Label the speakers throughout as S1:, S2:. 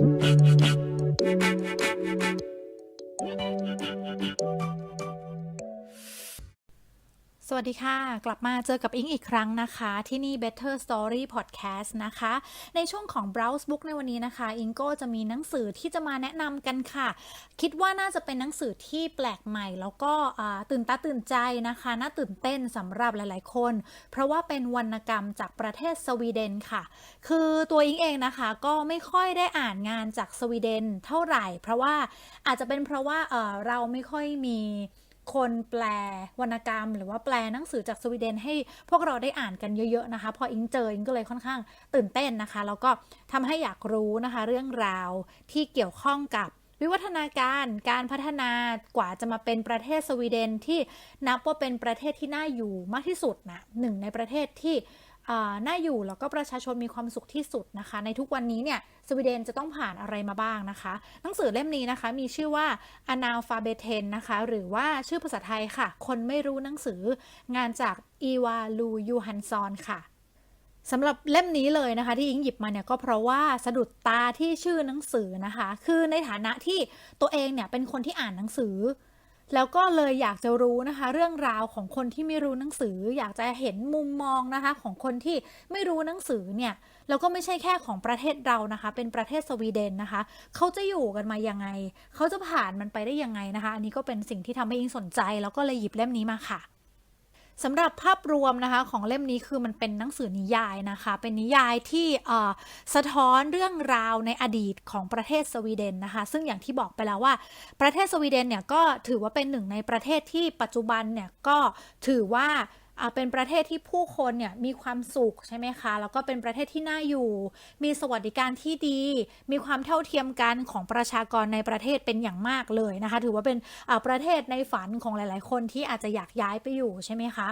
S1: Thank you. สวัสดีค่ะ กลับมาเจอกับอิงอีกครั้งนะคะ ที่นี่ Better Story Podcast นะคะ ในช่วงของ Browse Book ในวันนี้นะคะ อิงก็จะมีหนังสือที่จะมาแนะนำกันค่ะ คิดว่าน่าจะเป็นหนังสือที่แปลกใหม่ แล้วก็ตื่นตาตื่นใจนะคะ น่าตื่นเต้นสำหรับหลายๆคน เพราะว่าเป็นวรรณกรรมจากประเทศสวีเดนค่ะ คือตัวอิงเองนะคะ ก็ไม่ค่อยได้อ่านงานจากสวีเดนเท่าไหร่ เพราะว่าอาจจะเป็นเพราะว่าเราไม่ค่อยมี คนแปลวรรณกรรม หรือว่าแปลหนังสือจากสวีเดนให้พวกเราได้อ่านกันเยอะๆนะคะ พออิงเจออิงก็เลยค่อนข้างตื่นเต้นนะคะ แล้วก็ทำให้อยากรู้นะคะ เรื่องราวที่เกี่ยวข้องกับวิวัฒนาการการพัฒนากว่าจะมาเป็นประเทศสวีเดนที่นับว่าเป็นประเทศที่น่าอยู่มากที่สุดนะหนึ่งในประเทศที่ น่าอยู่แล้วก็ประชาชนมีความสุขที่สุดนะคะ ในทุกวันนี้เนี่ยสวีเดนจะต้องผ่านอะไรมาบ้างนะคะ หนังสือเล่มนี้นะคะ มีชื่อว่า Analphabeten นะคะ หรือว่าชื่อภาษาไทยค่ะ คนไม่รู้หนังสืองานจากอีวาลูยูฮันซอนค่ะสำหรับเล่มนี้เลยนะคะ ที่อิงหยิบมาเนี่ยก็เพราะว่าสะดุดตาที่ชื่อหนังสือนะคะ คือในฐานะที่ตัวเองเนี่ยเป็นคนที่อ่านหนังสือ แล้วก็เลยอยากจะรู้นะคะ เรื่องราวของคนที่ไม่รู้หนังสือ อยากจะเห็นมุมมองนะคะ ของคนที่ไม่รู้หนังสือเนี่ยแล้วก็ไม่ใช่แค่ของประเทศเรานะคะ เป็นประเทศสวีเดนนะคะ เขาจะอยู่กันมายังไง เขาจะผ่านมันไปได้ยังไงนะคะ อันนี้ก็เป็นสิ่งที่ทำให้อิงสนใจ แล้วก็เลยหยิบเล่มนี้มาค่ะ สำหรับภาพรวมนะคะของเล่มนี้คือมันเป็นหนังสือนิยายนะคะ เป็นนิยายที่สะท้อนเรื่องราวในอดีตของประเทศสวีเดนนะคะ ซึ่งอย่างที่บอกไปแล้วว่า ประเทศสวีเดนเนี่ยก็ถือว่าเป็นหนึ่งในประเทศที่ปัจจุบันเนี่ยก็ถือว่า เป็นประเทศที่ผู้คนเนี่ยมีความสุขใช่ไหมคะ แล้วก็เป็นประเทศที่น่าอยู่ มีสวัสดิการที่ดี มีความเท่าเทียมกันของประชากรในประเทศเป็นอย่างมากเลยนะคะ ถือว่าเป็นประเทศในฝันของหลาย ๆ คนที่อาจจะอยากย้ายไปอยู่ใช่ไหมคะ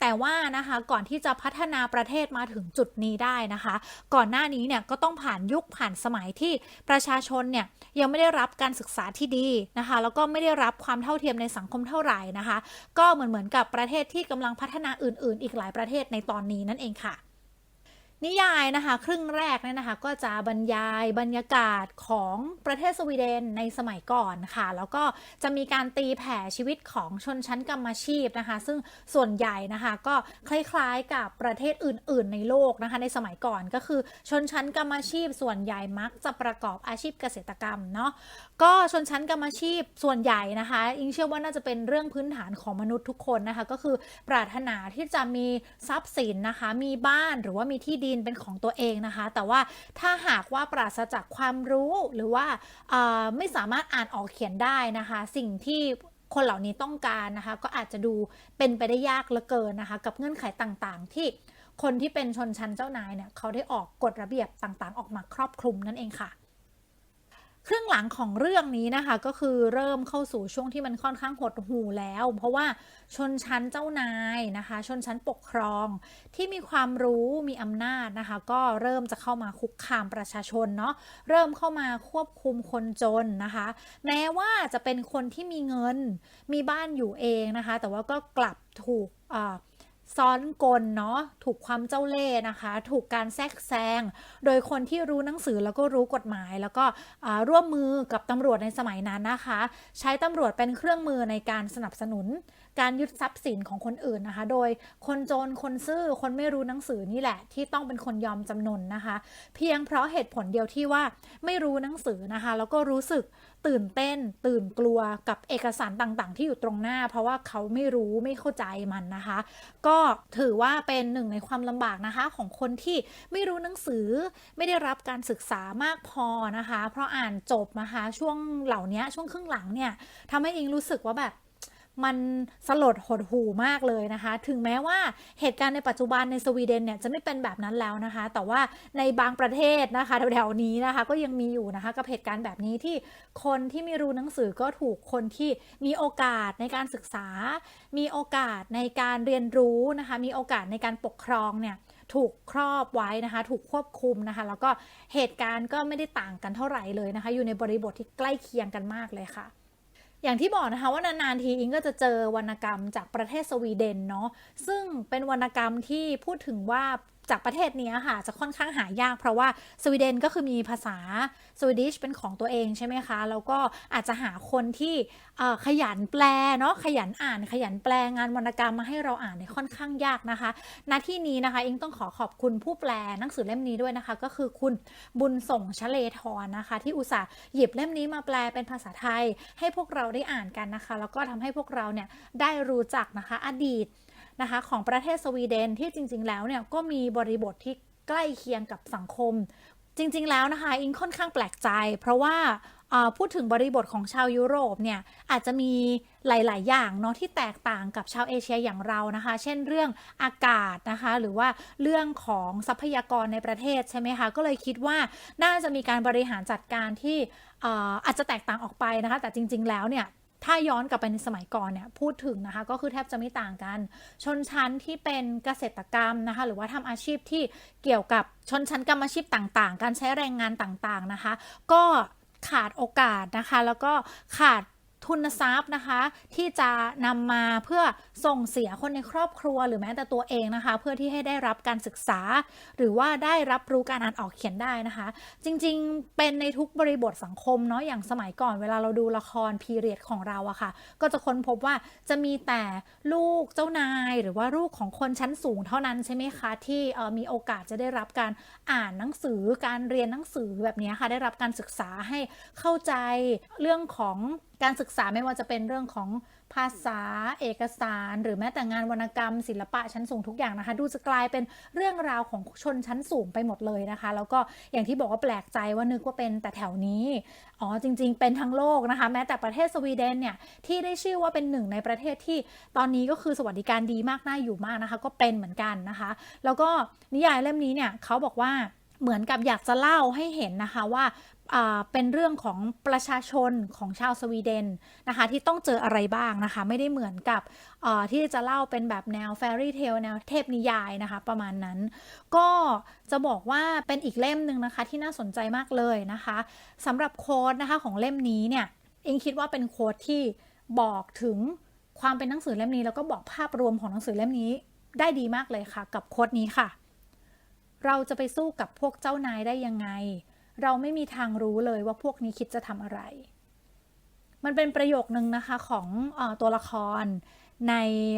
S1: แต่ว่านะคะก่อนที่จะพัฒนาประเทศมาถึงจุดนี้ได้นะคะ ก่อนหน้านี้เนี่ยก็ต้องผ่านยุคผ่านสมัยที่ประชาชนเนี่ยยังไม่ได้รับการศึกษาที่ดีนะคะ แล้วก็ไม่ได้รับความเท่าเทียมในสังคมเท่าไหร่นะคะ ก็เหมือนเหมือนกับประเทศที่กำลังพัฒนาอื่นๆ อีกหลายประเทศในตอนนี้นั่นเองค่ะ นิยายนะคะ ครึ่งแรกเนี่ยนะคะ ก็จะบรรยายบรรยากาศของประเทศสวีเดนในสมัยก่อนค่ะ แล้วก็จะมีการตีแผ่ชีวิตของชนชั้นกรรมชีพนะคะ ซึ่งส่วนใหญ่นะคะก็คล้ายๆกับประเทศอื่น ๆ ในโลกนะคะ ในสมัยก่อนก็คือชนชั้นกรรมชีพ ส่วนใหญ่มักจะประกอบอาชีพเกษตรกรรมเนาะก็ชนชั้นกรรมชีพส่วนใหญ่นะคะอิงเชื่อว่าน่าจะเป็นเรื่องพื้นฐานของมนุษย์ทุกคนนะคะ ก็คือปรารถนาที่จะมีทรัพย์สินนะคะ มีบ้านหรือว่ามีที่ดินเป็นของตัวเองนะคะ แต่ว่าถ้าหากว่าปราศจากความรู้หรือว่าไม่สามารถอ่านออกเขียนได้นะคะ สิ่งที่คนเหล่านี้ต้องการนะคะ ก็อาจจะดูเป็นไปได้ยากเหลือเกินนะคะ กับเงื่อนไขต่างๆ ที่คนที่เป็นชนชั้นเจ้านายเนี่ยเขาได้ออกกฎระเบียบต่างๆ ออกมาครอบคลุมนั่นเองค่ะ ครึ่งหลังของเรื่องนี้นะคะ ก็คือเริ่มเข้าสู่ช่วงที่มันค่อนข้างหดหู่แล้ว เพราะว่าชนชั้นเจ้านายนะคะ ชนชั้นปกครองที่มีความรู้มีอำนาจนะคะ ก็เริ่มจะเข้ามาคุกคามประชาชนเนาะเริ่มเข้ามาควบคุมคนจนนะคะ แม้ว่าจะเป็นคนที่มีเงินมีบ้านอยู่เองนะคะ แต่ว่าก็กลับถูกอ่า ซ้อนกลเนาะถูกความเจ้าเล่ห์นะคะ ถูกการแทรกแซง โดยคนที่รู้หนังสือแล้วก็รู้กฎหมาย แล้วก็ร่วมมือกับตำรวจในสมัยนั้นนะคะ ใช้ตำรวจเป็นเครื่องมือในการสนับสนุน การยึดทรัพย์สินของคนอื่นนะคะ โดยคนจนคนซื่อคนไม่รู้หนังสือนี่แหละ ที่ต้องเป็นคนยอมจำนนนะคะ เพียงเพราะเหตุผลเดียวที่ว่าไม่รู้หนังสือนะคะ แล้วก็รู้สึกตื่นเต้น ตื่นกลัวกับเอกสารต่างๆ ที่อยู่ตรงหน้า เพราะว่าเขาไม่รู้ไม่เข้าใจมันนะคะ ก็ถือว่าเป็นหนึ่งในความลำบากนะคะ ของคนที่ไม่รู้หนังสือไม่ได้รับการศึกษามากพอนะคะ เพราะอ่านจบนะคะช่วงเหล่านี้ช่วงครึ่งหลังเนี่ยทำให้อิงรู้สึกว่าแบบ มันสลดหดหูมากเลยนะคะ ถึงแม้ว่าเหตุการณ์ในปัจจุบันในสวีเดนเนี่ยจะไม่เป็นแบบนั้นแล้วนะคะ แต่ว่าในบางประเทศนะคะแถวๆนี้นะคะก็ยังมีอยู่นะคะกับเหตุการณ์แบบนี้ที่คนที่ไม่รู้หนังสือก็ถูกคนที่มีโอกาสในการศึกษา มีโอกาสในการเรียนรู้นะคะ มีโอกาสในการปกครองเนี่ยถูกครอบไว้นะคะ ถูกควบคุมนะคะ แล้วก็เหตุการณ์ก็ไม่ได้ต่างกันเท่าไหร่เลยนะคะ อยู่ในบริบทที่ใกล้เคียงกันมากเลยค่ะ อย่างที่บอกนะคะว่านานๆทีอิงก็จะเจอวรรณกรรมจากประเทศสวีเดนเนาะซึ่งเป็นวรรณกรรมที่พูดถึงว่า จากประเทศนี้ค่ะ จะค่อนข้างหายาก เพราะว่าสวีเดนก็คือมีภาษาสวีดิชเป็นของตัวเองใช่ไหมคะ แล้วก็อาจจะหาคนที่ขยันแปลเนาะขยันอ่านขยันแปลงานวรรณกรรมมาให้เราอ่านเนี่ยค่อนข้างยากนะคะณที่นี้นะคะเองต้องขอขอบคุณผู้แปลหนังสือเล่มนี้ด้วยนะคะ ก็คือคุณบุญส่งชเลทรนะคะ ที่อุตส่าห์หยิบเล่มนี้มาแปลเป็นภาษาไทย ให้พวกเราได้อ่านกันนะคะ แล้วก็ทำให้พวกเราเนี่ยได้รู้จักนะคะอดีต นะคะของประเทศสวีเดนที่จริง ๆ แล้วเนี่ยก็มีบริบทที่ใกล้เคียงกับสังคม จริง ๆ แล้วนะคะอิงค่อนข้างแปลกใจ เพราะว่าพูดถึงบริบทของชาวยุโรปเนี่ยอาจจะมีหลาย ๆ อย่างเนาะที่แตกต่างกับชาวเอเชียอย่างเรานะคะ เช่นเรื่องอากาศนะคะหรือว่าเรื่องของทรัพยากรในประเทศใช่ไหมคะก็เลยคิดว่าน่าจะมีการบริหารจัดการที่อาจจะแตกต่างออกไปนะคะ แต่จริง ๆ แล้วเนี่ย ถ้าย้อนกลับไปในสมัยก่อนเนี่ยพูดถึงนะคะก็คือแทบจะไม่ต่างกัน ชนชั้นที่เป็นเกษตรกรรมนะคะหรือว่าทำอาชีพที่เกี่ยวกับชนชั้นกรรมอาชีพต่างๆ การใช้แรงงานต่างๆนะคะ ก็ขาดโอกาสนะคะ แล้วก็ขาด ทุนทรัพย์นะคะ ที่จะนำมาเพื่อส่งเสียคนในครอบครัวหรือแม้แต่ตัวเองนะคะ เพื่อที่ให้ได้รับการศึกษา หรือว่าได้รับรู้การอ่านออกเขียนได้นะคะ จริงๆ เป็นในทุกบริบทสังคมเนาะอย่างสมัยก่อนเวลาเราดูละครพีเรียดของเราอะค่ะ ก็จะค้นพบว่าจะมีแต่ลูกเจ้านายหรือว่าลูกของคนชั้นสูงเท่านั้นใช่ไหมคะ ที่มีโอกาสจะได้รับการอ่านหนังสือการเรียนหนังสือแบบนี้ค่ะได้รับการศึกษาให้เข้าใจเรื่องของ การศึกษาไม่ว่าจะเป็นเรื่องของภาษาเอกสาร หรือแม้แต่งานวรรณกรรม ศิลปะชั้นสูงทุกอย่างนะคะ ดูจะกลายเป็นเรื่องราวของชนชั้นสูงไปหมดเลยนะคะ แล้วก็อย่างที่บอกว่าแปลกใจว่านึกว่าเป็นแต่แถวนี้อ๋อจริง ๆ เป็นทั้งโลกนะคะ แม้แต่ประเทศสวีเดนเนี่ยที่ได้ชื่อว่าเป็นหนึ่งในประเทศที่ตอนนี้ก็คือสวัสดิการดีมากน่าอยู่มากนะคะ ก็เป็นเหมือนกันนะคะ แล้วก็นิยายเล่มนี้เนี่ยเขาบอกว่าเหมือนกับอยากจะเล่าให้เห็นนะคะว่าอ่า เป็นเรื่องของประชาชนของชาวสวีเดนนะคะที่ต้องเจออะไรบ้างนะคะ ไม่ได้เหมือนกับที่จะเล่าเป็นแบบแนวแฟรี่เทลแนวเทพนิยายนะคะ ประมาณนั้น ก็จะบอกว่าเป็นอีกเล่มหนึ่งนะคะที่น่าสนใจมากเลยนะคะสำหรับโค้ดนะคะของเล่มนี้เนี่ยเองคิดว่าเป็นโค้ดที่บอกถึงความเป็นหนังสือเล่มนี้ แล้วก็บอกภาพรวมของหนังสือเล่มนี้ได้ดีมากเลยค่ะ กับโค้ดนี้ค่ะ เราจะไปสู้กับพวกเจ้านายได้ยังไง เราไม่มีทางรู้เลยว่าพวกนี้คิดจะทำอะไร มันเป็นประโยคนึงนะคะของอตัวละครใน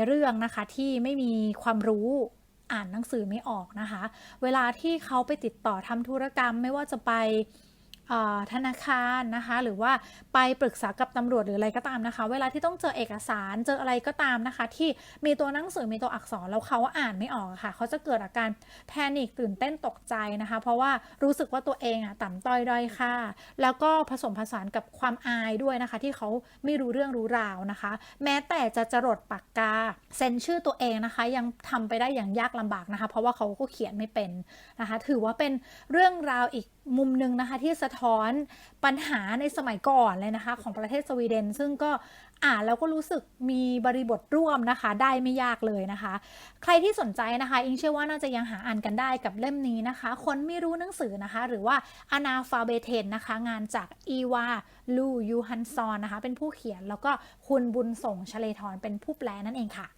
S1: เรื่องนะคะที่ไม่มีความรู้อ่านหนังสือไม่ออกนะคะ เวลาที่เขาไปติดต่อทำธุรกรรมไม่ว่าจะไป ธนาคารนะคะ หรือว่าไปปรึกษากับตำรวจหรืออะไรก็ตามนะคะ เวลาที่ต้องเจอเอกสารเจออะไรก็ตามนะคะ ที่มีตัวหนังสือมีตัวอักษรแล้วเขาอ่านไม่ออกะค่ะ เขาจะเกิดอาการแพนิคตื่นเต้นตกใจนะคะ เพราะว่ารู้สึกว่าตัวเองอะต่ำต้อยด้อยค่าแล้วก็ผสมผสานกับความอายด้วยนะคะ ที่เขาไม่รู้เรื่องรู้ราวนะคะ แม้แต่จะจรดปากกาเซ็นชื่อตัวเองนะคะ ยังทำไปได้อย่างยากลำบากนะคะ เพราะว่าเขาก็เขียนไม่เป็นนะคะ ถือว่าเป็นเรื่องราวอีกมุมหนึ่งนะคะที่สะท้อนปัญหาในสมัยก่อนเลยนะคะ ของประเทศสวีเดน ซึ่งก็อ่านแล้วก็รู้สึกมีบริบทร่วมนะคะ ได้ไม่ยากเลยนะคะ ใครที่สนใจนะคะ อิงเชื่อว่าน่าจะยังหาอ่านกันได้กับเล่มนี้นะคะ คนไม่รู้หนังสือนะคะ หรือว่าอนาฟาเบเทนนะคะ งานจากอีวาลูยูฮันซอนนะคะ เป็นผู้เขียนแล้วก็คุณบุญส่งชเลทรเป็นผู้แปลนั่นเองค่ะ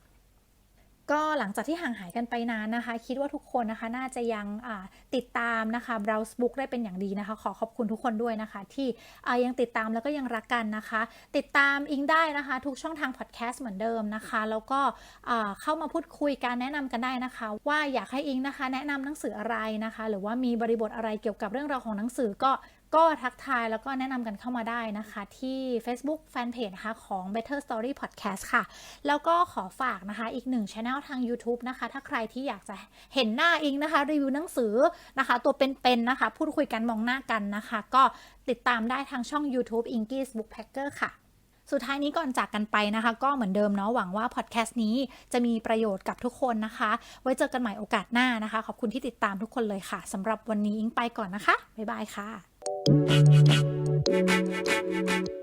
S1: ก็หลังจากที่ห่างหายกันไปนานนะคะ คิดว่าทุกคนนะคะน่าจะยังติดตามนะคะ Browse Book ได้เป็นอย่างดีนะคะ ขอขอบคุณทุกคนด้วยนะคะ ที่ยังติดตามแล้วก็ยังรักกันนะคะ ติดตามอิงได้นะคะ ทุกช่องทางพอดแคสต์เหมือนเดิมนะคะ แล้วก็เข้ามาพูดคุยการแนะนำกันได้นะคะ ว่าอยากให้อิงนะคะ แนะนำหนังสืออะไรนะคะ หรือว่ามีบริบทอะไรเกี่ยวกับเรื่องราวของหนังสือก็ ก็ทักทายแล้วก็แนะนำกันเข้ามาได้นะคะที่ Facebook Fanpage นะคะของ Better Story Podcast ค่ะ แล้วก็ขอฝากนะคะอีกหนึ่งช anel ทาง YouTube นะคะ ถ้าใครที่อยากจะเห็นหน้าอิงนะคะ รีวิวหนังสือนะคะ ตัวเป็นๆนะคะ พูดคุยกันมองหน้ากันนะคะ ก็ติดตามได้ทางช่อง YouTube i n k i s Bookpacker ค่ะสุดท้ายนี้ก่อนจากกันไปนะคะ ก็เหมือนเดิมเนาะหวังว่าพอดแคสต์นี้จะมีประโยชน์กับทุกคนนะคะ ไว้เจอกันใหม่โอกาสหน้านะคะ ขอบคุณที่ติดตามทุกคนเลยค่ะสำหรับวันนี้อิงไปก่อนนะคะ บ๊ายบายค่ะ
S2: Thank you.